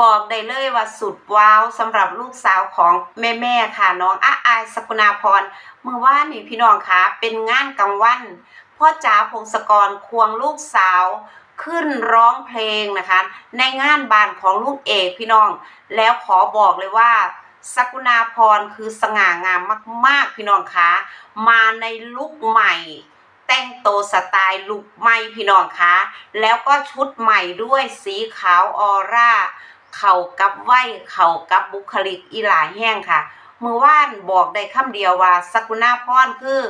บอกได้เลยว่าสุดว้าวสำหรับลูกสาวของแม่แม่ๆค่ะน้องอาอายสกุณาพรเมื่อวานนี่พี่น้องคะเป็นงานกลางวัน พ่อจ๋าพงศกรควงลูกสาวขึ้นร้องเพลงนะคะ ในงานบานของลูกเอกพี่น้อง แล้วขอบอกเลยว่าสกุณาพรคือสง่างามมาก ๆ พี่น้องคะมาในลุคใหม่ แต่งโตวสไตล์ลุคใหม่พี่น้องคะแล้วก็ชุดใหม่ด้วยสีขาวออร่า เข้ากับไหวเข้ากับบุคลิกอีหลาแห้งค่ะเมื่อวานบอกได้คำเดียวว่าสกุณาพรคือ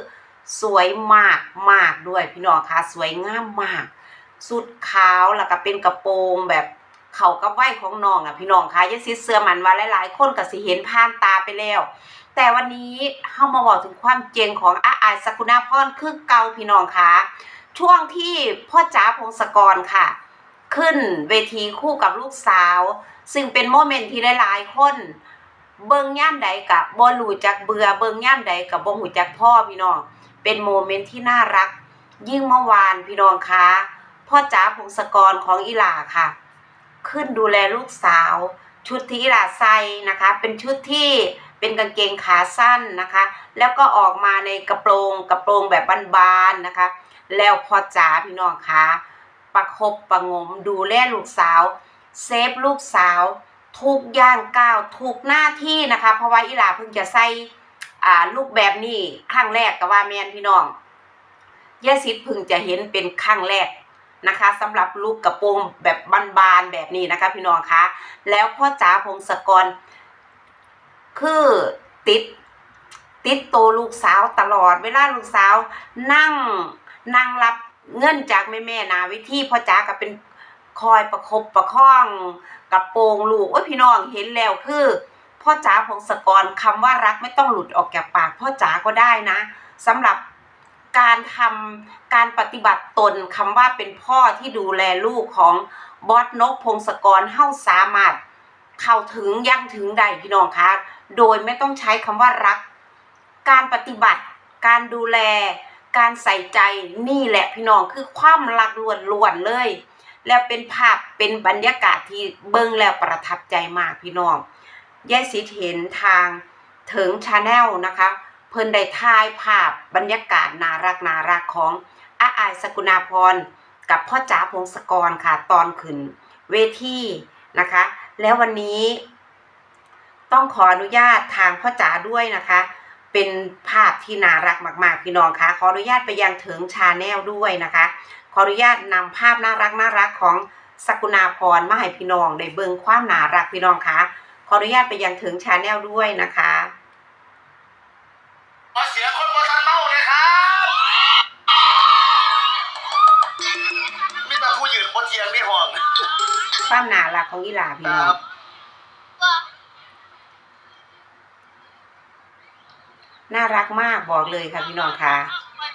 สวยมากมากด้วยพี่น้องคะสวยงามมาก สุดขาวแล้วก็เป็นกระโปรงแบบเขากับไหวของน้องอะพี่น้องคะอยาซิเสื้อมันว่าหลายๆ คนก็สิเห็นผ่านตาไปแล้ว แต่วันนี้เฮามาบอกถึงความเจงของอาอายสกุณาพรคือเก่าพี่น้องคะช่วงที่พ่อจ๋าพงศกรค่ะ ขึ้นเวทีคู่กับลูกสาว ซึ่งเป็นโมเมนต์ที่หลายๆคน เบิ่งย่ามใดกับบ่รู้จักเบื่อเบิ่งย่ามใดกับบ่หูจักพ่อพี่น้องเป็นโมเมนต์ที่น่ารัก ยิ่งเมื่อวานพี่น้องคะพ่อจ๋าพงศกรของอีหลาค่ะ ขึ้นดูแลลูกสาว ชุดที่อีหลาใส่นะคะ เป็นชุดที่เป็นกางเกงขาสั้นนะคะ แล้วก็ออกมาในกระโปรงกระโปรงแบบบานๆนะคะ แล้วพ่อจ๋าพี่น้องคะ ประคบประงม ดูแลลูกสาว เซฟลูกสาว ทุกอย่างก้าวทุกหน้าที่นะคะ เพราะว่าอีหลาเพิ่งจะใส่อ่าลูกแบบนี้ครั้งแรกก็ว่าแมนพี่น้องยายสิทธิ์เพิ่งจะเห็นเป็นครั้งแรกนะคะสำหรับลูกกระโปรงแบบบานๆแบบนี้นะคะ พี่น้องคะแล้วพ่อจ๋าพงศกร คือติด ติดโตลูกสาวตลอด เวลาลูกสาวนั่งนั่งรับ เงินจากแม่แม่ๆนาวิธีพ่อจ๋าก็เป็นคอยประคบประคองกระโปงลูกโอ้ยพี่น้องเห็นแล้วคือพ่อจ๋าพงศกรคำว่ารักไม่ต้องหลุดออกจากปากพ่อจ๋าก็ได้นะสำหรับการทำการปฏิบัติตนคำว่าเป็นพ่อที่ดูแลลูกของบอสนกพงศกรเฮ้าสามารถ เข้าถึงยั่งถึงใดพี่น้องคะโดยไม่ต้องใช้คำว่ารัก การปฏิบัติการดูแล การใส่ใจนี่แหละพี่น้องคือความรักล้วนๆเลย แล้วเป็นภาพเป็นบรรยากาศที่เบิ่งแล้วประทับใจมากพี่น้องยายสิทธิ์เห็นทางถึงชาแนลนะคะ เพิ่นได้ถ่ายภาพบรรยากาศน่ารักน่ารักของอาอายสกุณาพรกับพ่อจ๋าพงศกรค่ะตอนขึ้นเวทีนะคะ แล้ววันนี้ต้องขออนุญาตทางพ่อจ๋าด้วยนะคะ เป็นภาพที่น่ารักมาก ๆ พี่น้องคะขออนุญาตไปยังถึงชาแนลด้วยนะคะ ขออนุญาตนำภาพน่ารักน่ารักของสกุณาพรมาให้พี่น้องได้เบิ่งความน่ารักพี่น้องคะขออนุญาตไปยังถึงชาแนลด้วยนะคะขอเสียงคนบนทันเมาเลยครับมีแต่ผู้ยืนบนเทียงนี่ห่วงความน่ารักของอีหลาพี่คน้อรัง บ น่ารักมากบอกเลยค่ะพี่น้องคะ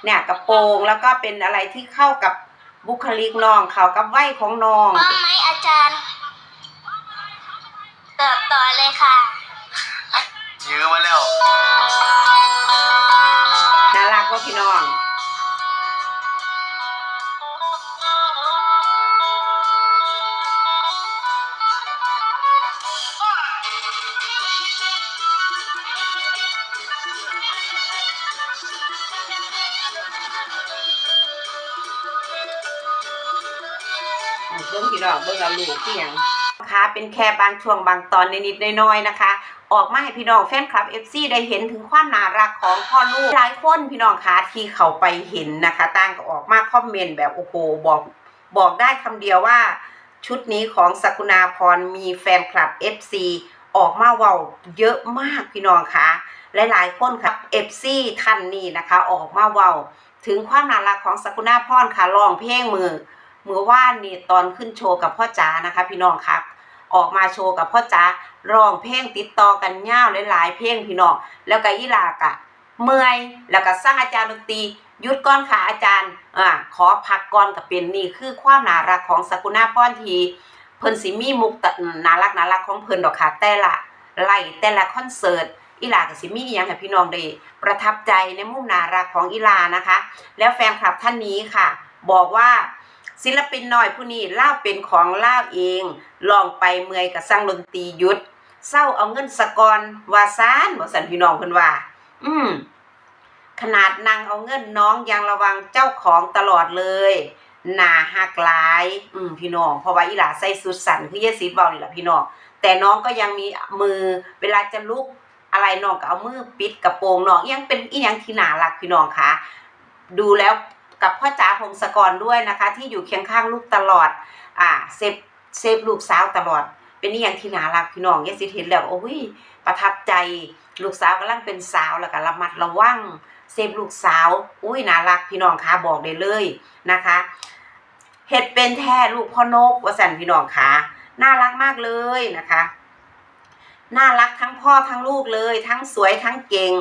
เนี่ยกระโปรงแล้วก็เป็นอะไรที่เข้ากับบุคลิกน้องเข้ากับวัยของน้องพร้อมไหมอาจารย์ตอบต่อเลยค่ะยื้อมาแล้วน่ารักว่าพี่น้อง เบิ่งพี่น้องเบิ่งเอาลูกที่ยังนะคะเป็นแค่บางช่วงบางตอนนิดๆน้อยๆนะคะ ออกมาให้พี่น้องแฟนคลับ FC ได้เห็นถึงความน่ารักของพ่อลูกหลายคนพี่น้องคะที่เขาไปเห็นนะคะต่างก็ออกมาคอมเมนต์แบบโอ้โหบอกบอกได้คำเดียวว่า ชุดนี้ของสกุณาพรมีแฟนคลับ FC ออกมาเว้าเยอะมากพี่น้องคะหลายๆคนครับ FC ท่านนี้นะคะ ออกมาเว้าถึงความน่ารักของสกุณาพรค่ะร้องเพลงมือ เมื่อว่านนี่ตอนขึ้นโชว์กับพ่อจ๋านะคะ พี่น้องครับออกมาโชว์กับพ่อจ๋าร้องเพลงติดต่อกันยาวหลายๆเพลงพี่น้องแล้วก็อีลากะเมื่อยแล้วก็สร้างอาจารย์ดนตรียุดก่อนค่ะอาจารย์อ่าขอพักก่อนกับเป็นนี่คือความน่ารักของสกุณาพรทีเพิ่นสิมีมุกตะน่ารักน่ารักของเพิ่นดอกค่ะแต่ละไล่แต่ละคอนเสิร์ตอีลาก็สิมีอหยังให้พี่น้องได้ประทับใจในมุมน่ารักของอีลานะคะ แล้วแฟนคลับท่านนี้ค่ะ บอกว่า ศิลปินน้อยผู้นี้เล่าเป็นของเล่าเอง ลองไปเมื่อยกับสร้างดนตรียุดเศร้าเอาเงินสะกอนวาซานบ่สันพี่น้องเพิ่นว่า อืมขนาดนางเอาเงินน้องยังระวังเจ้าของตลอดเลยหนาหักหลาย อืมพี่น้องเพราะว่าอีหลาใส่สุดสันคือเยสิเว้านี่แหละพี่น้องแต่น้องก็ยังมีมือเวลาจะลุกอะไรน้องก็เอามือปิดกระโปรงน้องยังเป็นอีหยังที่นารักพี่น้องคะดูแล้ว กับพ่อจ๋าพงศกรด้วยนะคะ ที่อยู่เคียงข้างลูกตลอด อ่าเซฟเซฟลูกสาวตลอด เป็นอีหยังที่น่ารักพี่น้องยสิเห็นแล้วโอ้ยประทับใจลูกสาวกำลังเป็นสาวแล้วก็ระมัดระวังเซฟลูกสาว อุ้ยน่ารักพี่น้องคะบอกได้เลยนะคะเห็ดเป็นแท้ลูกพ่อนกวสันพี่น้องคะน่ารักมากเลยนะคะน่ารักทั้งพ่อทั้งลูกเลย ทั้งสวยทั้งเก่ง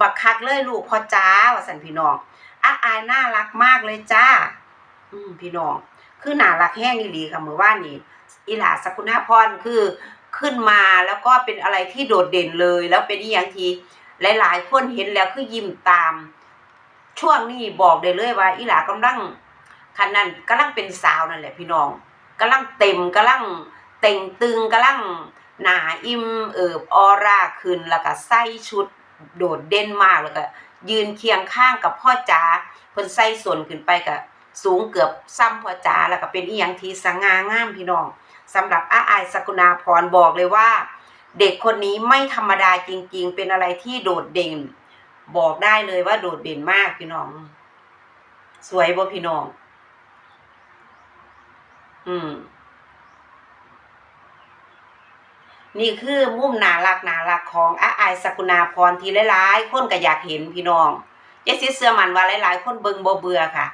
บักคักเลยลูกพ่อจ้าวสันพี่น้อง อาอายน่ารักมากเลยจ้า อืมพี่น้อง คือน่ารักแห้งอีหลีค่ะเมื่อว่านนี้อีหลาสกุณาพรคือขึ้นมาแล้วก็เป็นอะไรที่โดดเด่นเลย แล้วเป็นอีหยังทีหลายๆ คนเห็นแล้วคือยิ้มตาม ช่วงนี้บอกได้เลยว่า อีหลากำลังคันนั้นกำลังเป็นสาวนั่นแหละพี่น้องกำลังเต็มกำลังเต่งตึงกำลังหนาอิ่มเอิบออร่าขึ้นแล้วก็ใส่ชุดโดดเด่นมากแล้วก็ ยืนเคียงข้างกับพ่อจ๋าเพิ่นใส่ส่วนขึ้นไปกับสูงเกือบซ้ำพ่อจ๋าแล้วก็เป็นอีหยังที่สง่างามพี่น้องสำหรับอาอายสกุณาพรบอกเลยว่า เด็กคนนี้ไม่ธรรมดาจริง ๆ เป็นอะไรที่โดดเด่น บอกได้เลยว่าโดดเด่นมากพี่น้อง สวยบ่พี่น้อง อืม นี่คือมุมน่ารักน่ารักของอาอายสกุณาพรที่หลายๆ คนก็อยากเห็นพี่น้องยายซิเสื้อมันว่าหลายๆ คนเบิงบ่เบื่อค่ะ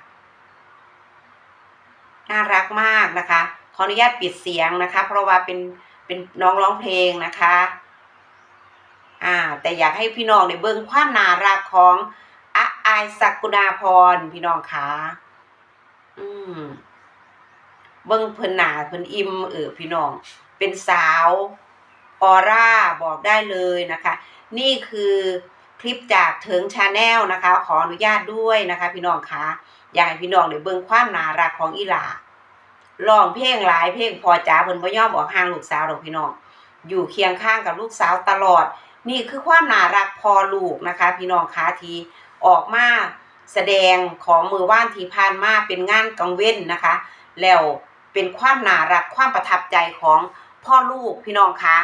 น่ารักมากนะคะ ขออนุญาตปิดเสียงนะคะ เพราะว่าเป็นเป็นน้องร้องเพลงนะคะ อ่า แต่อยากให้พี่น้องได้เบิ่งความน่ารักของอาอายสกุณาพรพี่น้องคะอืมเบิ่งเพิ่นหนาเพิ่นอิ่มเออพี่น้อง เป็นสาว ออร่าบอกได้เลยนะคะ นี่คือคลิปจากเถิงชาแนลนะคะ ขออนุญาตด้วยนะคะ พี่น้องคะอยากให้พี่น้องได้เบิ่งความน่ารักของอีหลาร้องเพลงหลายเพลงพอจ๋าเพิ่นบ่ยอมออกห่างลูกสาวดอกพี่น้อง อยู่เคียงข้างกับลูกสาวตลอด นี่คือความน่ารักพอลูกนะคะ พี่น้องคะทีออกมาแสดงของมือว่านที่ผ่านมาเป็นงานกังเว้นนะคะ แล้วเป็นความน่ารักความประทับใจของ พ่อลูกพี่น้องคะ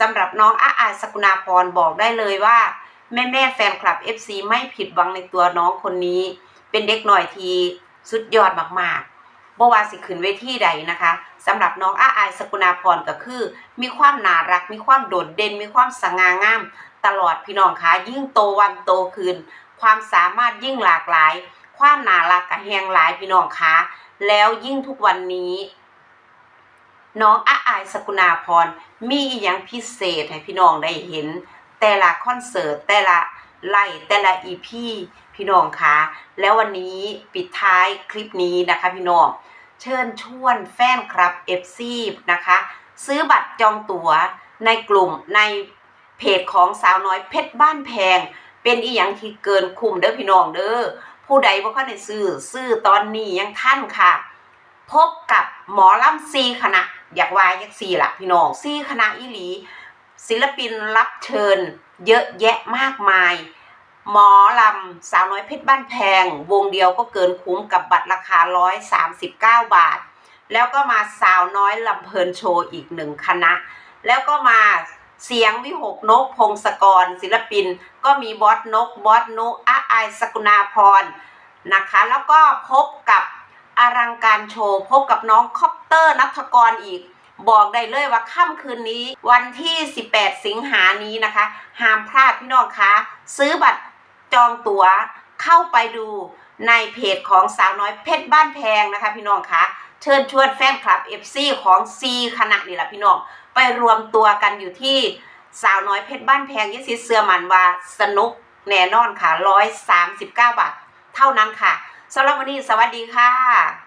สำหรับน้องอาอายสกุณาพรบอกได้เลยว่า แม่แม่แฟนคลับ FC ไม่ผิดหวังในตัวน้องคนนี้ เป็นเด็กหน่อยทีสุดยอดมากๆบ่ว่าสิขึ้นเวทีใดนะคะสำหรับน้องอาอายสกุณาพรก็คือ มีความน่ารัก มีความโดดเด่น มีความสง่างาม ตลอดพี่น้องคะยิ่งโตวันโตคืน ความสามารถยิ่งหลากหลาย ความน่ารักกะแหงหลายพี่น้องคะแล้วยิ่งทุกวันนี้ น้องอาอายสกุณาพรมีอหยังพิเศษให้พี่น้องได้เห็น แต่ละคอนเสิร์ตแต่ละไล่แต่ละอีพีพี่น้องคะแล้ววันนี้ปิดท้ายคลิปนี้นะคะพี่น้องเชิญชวนแฟนคลับ FC นะคะ ซื้อบัตรจองตั๋วในกลุ่มในเพจของสาวน้อยเพชรบ้านแพง เป็นอีหยังที่เกินคุ้มเด้อพี่น้องเด้อผู้ใดบ่คันได้ซื้อซื้อตอนนี้ยังทันค่ะ พบกับหมอลำซีคณะ อยากวายยักซีละพี่น้องซีคณะอีหลี ศิลปินรับเชิญ เยอะแยะมากมาย หมอลำสาวน้อยเพชรบ้านแพง วงเดียวก็เกินคุ้มกับบัตรราคา 139 บาท แล้วก็มาสาวน้อยลำเพลินโชว์อีกหนึ่งคณะ แล้วก็มาเสียงวิหกนกพงศกร ศิลปิน ก็มีบอสนก บอสนุอาอสกุณาพรนะคะ แล้วก็พบกับอลังการโชว์ พบกับน้องคอป ตอร์นัทกรอีก บอกได้เลยว่าค่ำคืนนี้ วันที่ 18 สิงหานี้นะคะ ห้ามพลาดพี่น้องคะ ซื้อบัตรจองตั๋วเข้าไปดูในเพจของสาวน้อยเพชรบ้านแพงนะคะ พี่น้องคะเชิญชวนแฟนคลับ FC ของ C คณะนี่แหละพี่น้อง ไปรวมตัวกันอยู่ที่สาวน้อยเพชรบ้านแพงยี่สิเสื้อมันว่าสนุกแน่นอนค่ะ 139 บาท เท่านั้นค่ะสำหรับวันนี้สวัสดีค่ะ